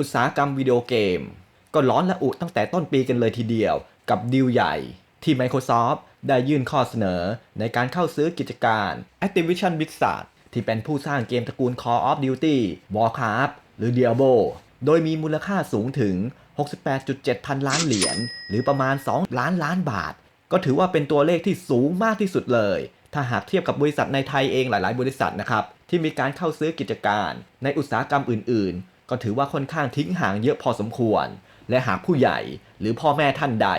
อุตสาหกรรมวิดีโอเกม ก็ร้อนและอุตั้งแต่ต้นปีกันเลยทีเดียว กับดีลใหญ่ที่ Microsoft ได้ยื่นข้อเสนอในการเข้าซื้อกิจการ Activision Blizzard ที่เป็นผู้สร้างเกมตระกูล Call of Duty Warcraft หรือ Diablo โดยมีมูลค่าสูงถึง 68.7 พันล้านเหรียญ หรือประมาณ 2 ล้านล้านบาท ก็ถือว่าเป็นตัวเลขที่สูงมากที่สุดเลย ถ้าหากเทียบกับบริษัทในไทยเองหลาย ๆ บริษัทนะครับ ที่มีการเข้าซื้อกิจการในอุตสาหกรรมอื่น ก็ถือว่าค่อนข้างทิ้งห่างเยอะพอสมควร และหากผู้ใหญ่หรือพ่อแม่ท่านใด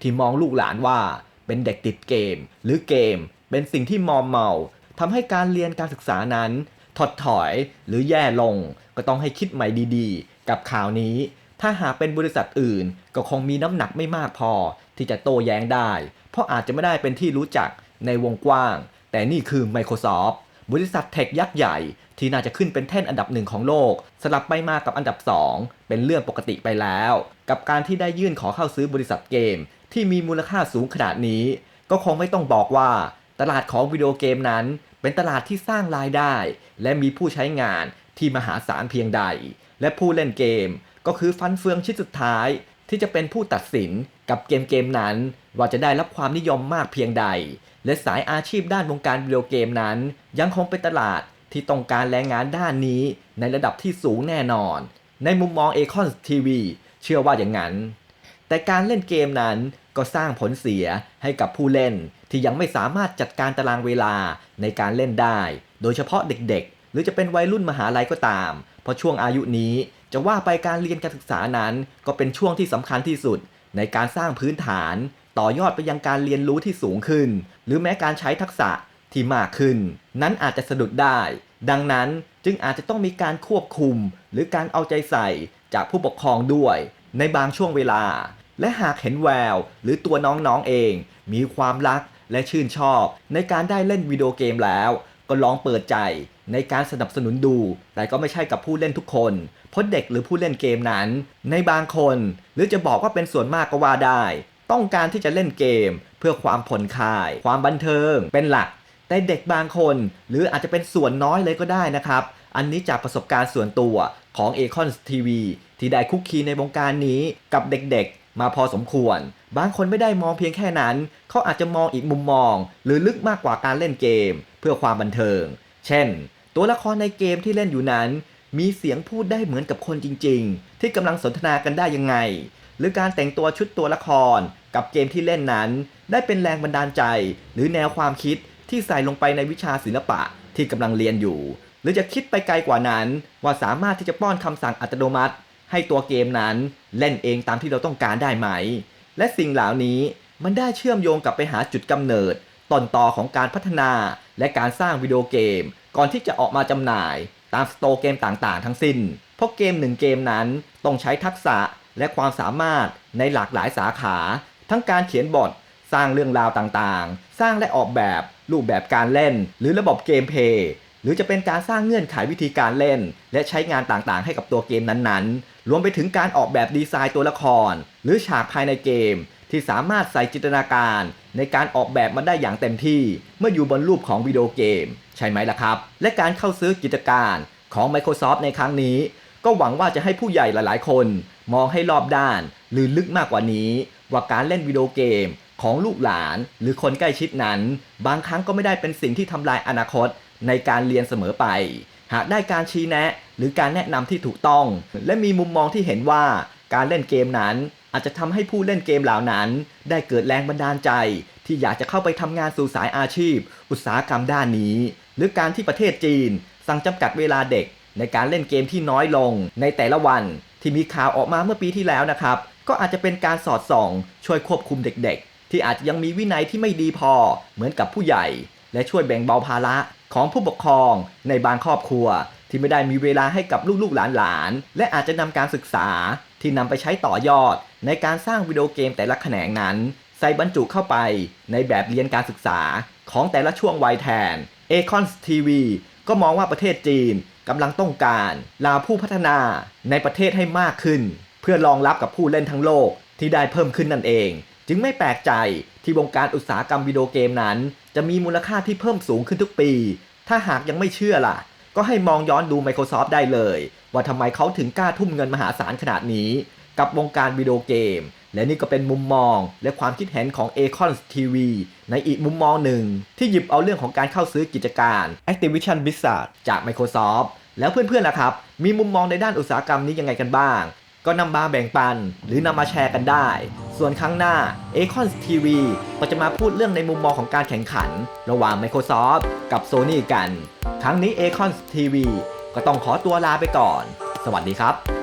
ที่มองลูกหลานว่าเป็นเด็กติดเกม หรือเกม เป็นสิ่งที่มอมเมาทำให้การเรียนการศึกษานั้น ถดถอยหรือแย่ลง ก็ต้องให้คิดใหม่ดีๆ กับข่าวนี้ ถ้าหากเป็นบริษัทอื่น ก็คงมีน้ำหนักไม่มากพอ ที่จะโต้แย้งได้ เพราะอาจจะไม่ได้เป็นที่รู้จักในวงกว้าง แต่นี่คือ Microsoft บริษัทเทคยักษ์ใหญ่ที่น่าจะขึ้นเป็นแท่นอันดับหนึ่งของโลก สลับไปมากับอันดับ 2 เป็นเรื่องปกติไปแล้ว กับการที่ได้ยื่นขอเข้าซื้อบริษัทเกม ที่มีมูลค่าสูงขนาดนี้ ก็คงไม่ต้องบอกว่า ตลาดของวิดีโอเกมนั้น เป็นตลาดที่สร้างรายได้ และมีผู้ใช้งานที่มหาศาลเพียงใด และผู้เล่นเกม ก็คือฟันเฟืองชิ้นสุดท้าย ที่จะเป็นผู้ตัดสินกับเกมเกมนั้น ว่าจะได้รับความนิยมมากเพียงใด และสายอาชีพด้านวงการวิดีโอเกมนั้น ยังคงเป็นตลาดที่ต้องการแรงงานด้านนี้ในระดับที่สูงแน่นอน ในมุมมอง a c o n TV เชื่อว่าอย่างนั้น แต่การเล่นเกมนั้นก็สร้างผลเสียให้กับผู้เล่นที่ยังไม่สามารถจัดการตารางเวลาในการเล่นได้ โดยเฉพาะเด็กๆ หรือจะเป็นวัยรุ่นมหาลัยก็ตาม เพราะช่วงอายุนี้จะว่าไปการเรียนการศึกษานั้น ก็เป็นช่วงที่สำคัญที่สุดในการสร้างพื้นฐาน ต่อยอดไปยังการเรียนรู้ที่สูงขึ้น หรือแม้การใช้ทักษะที่มากขึ้น นั้นอาจจะสะดุดได้ ดังนั้นจึงอาจจะต้องมีการควบคุม หรือการเอาใจใส่จากผู้ปกครองด้วย ในบางช่วงเวลา และหากเห็นแวว หรือตัวน้องๆเอง มีความรักและชื่นชอบ ในการได้เล่นวิดีโอเกมแล้ว ก็ลองเปิดใจในการสนับสนุนดู แต่ก็ไม่ใช่กับผู้เล่นทุกคน เพราะเด็กหรือผู้เล่นเกมนั้น ในบางคน หรือจะบอกว่าเป็นส่วนมากก็ว่าได้ ต้องการที่จะเล่นเกม เพื่อความผ่อนคลาย ความบันเทิง เป็นหลัก แต่เด็กบางคน หรืออาจจะเป็นส่วนน้อยเลยก็ได้นะครับ อันนี้จากประสบการณ์ส่วนตัวของ a c o n TV ที่ได้คุกคีในวงการนี้กับเด็กๆ มาพอสมควร บางคนไม่ได้มองเพียงแค่นั้น เขาอาจจะมองอีกมุมมอง หรือลึกมากกว่าการเล่นเกม เพื่อความบันเทิง เช่น ตัวละครในเกมที่เล่นอยู่นั้น มีเสียงพูดได้เหมือนกับคนจริง ๆ ที่กำลังสนทนากันได้ยังไง หรือการแต่งตัวชุดตัวละคร กับเกมที่เล่นนั้น ได้เป็นแรงบันดาลใจ หรือแนวความคิดที่ใส่ลงไปในวิชาศิลปะที่กำลังเรียนอยู่ หรือจะคิดไปไกลกว่านั้น ว่าสามารถที่จะป้อนคำสั่งอัตโนมัติ ให้ตัวเกมนั้นเล่นเองตามที่เราต้องการได้ไหม และสิ่งเหล่านี้มันได้เชื่อมโยงกลับไปหาจุดกำเนิดต้นต่อของการพัฒนาและการสร้างวิดีโอเกม ก่อนที่จะออกมาจำหน่าย ตามสโตร์เกมต่างๆ ทั้งสิ้น เพราะเกมหนึ่งเกมนั้นต้องใช้ทักษะ และความสามารถในหลากหลายสาขา ทั้งการเขียนบท สร้างเรื่องราวต่างๆ สร้างและออกแบบรูปแบบการเล่น หรือระบบเกมเพย์หรือจะเป็นการสร้างเงื่อนไขวิธีการเล่น และใช้งานต่างๆ ให้กับตัวเกมนั้นๆ รวมไปถึงการออกแบบดีไซน์ตัวละคร หรือฉากภายในเกม ที่สามารถใส่จินตนาการ ในการออกแบบมาได้อย่างเต็มที่ เมื่ออยู่บนรูปของวิดีโอเกม ใช่ไหมล่ะครับ และการเข้าซื้อกิจการของ Microsoft ในครั้งนี้ ก็หวังว่าจะให้ผู้ใหญ่หลายๆ คน มองให้รอบด้าน หรือลึกมากกว่านี้ ว่าการเล่นวิดีโอเกมของลูกหลานหรือคนใกล้ชิดนั้น บางครั้งก็ไม่ได้เป็นสิ่งที่ทำลายอนาคตในการเรียนเสมอไป หากได้การชี้แนะ หรือการแนะนำที่ถูกต้อง และมีมุมมองที่เห็นว่าการเล่นเกมนั้น อาจจะทำให้ผู้เล่นเกมเหล่านั้น ได้เกิดแรงบันดาลใจ ที่อยากจะเข้าไปทำงานสู่สายอาชีพ อุตสาหกรรมด้านนี้ หรือการที่ประเทศจีน สั่งจำกัดเวลาเด็ก ในการเล่นเกมที่น้อยลง ในแต่ละวันที่มีข่าวออกมาเมื่อปีที่แล้วนะครับ ก็อาจจะเป็นการสอดส่อง ช่วยควบคุมเด็กๆ ที่อาจจะยังมีวินัยที่ไม่ดีพอเหมือนกับผู้ใหญ่ และช่วยแบ่งเบาภาระของผู้ปกครองในบางครอบครัว ที่ไม่ได้มีเวลาให้กับลูกๆหลานๆ และอาจจะนำการศึกษาที่นำไปใช้ต่อยอด ในการสร้างวิดีโอเกมแต่ละแขนงนั้น ใส่บรรจุเข้าไปในแบบเรียนการศึกษาของแต่ละช่วงวัยแทน a c o n TV ก็มองว่าประเทศจีน กำลังต้องการลาผู้พัฒนาในประเทศให้มากขึ้น เพื่อรองรับกับผู้เล่นทั้งโลกที่ได้เพิ่มขึ้นนั่นเอง จึงไม่แปลกใจที่วงการอุตสาหกรรมวิดีโอเกมนั้น จะมีมูลค่าที่เพิ่มสูงขึ้นทุกปี ถ้าหากยังไม่เชื่อล่ะ ก็ให้มองย้อนดู Microsoft ได้เลย ว่าทำไมเขาถึงกล้าทุ่มเงินมหาศาลขนาดนี้ กับวงการวิดีโอเกม และนี่ก็เป็นมุมมองและความคิดเห็นของ a c o n TV ในอีกมุมมองหนึ่ง ที่หยิบเอาเรื่องของการเข้าซื้อกิจการ Activision Blizzard จาก Microsoft แล้วเพื่อนๆล่ะครับ มีมุมมองในด้านอุตสาหกรรมนี้ยังไงกันบ้าง ก็นำมาแบ่งปัน หรือนำมาแชร์กันได้ ส่วนครั้งหน้า a c o n TV ก็จะมาพูดเรื่องในมุมมองของการแข่งขัน ระหว่าง Microsoft กับ Sony กัน ครั้งนี้ a c o n TV ก็ต้องขอตัวลาไปก่อน สวัสดีครับ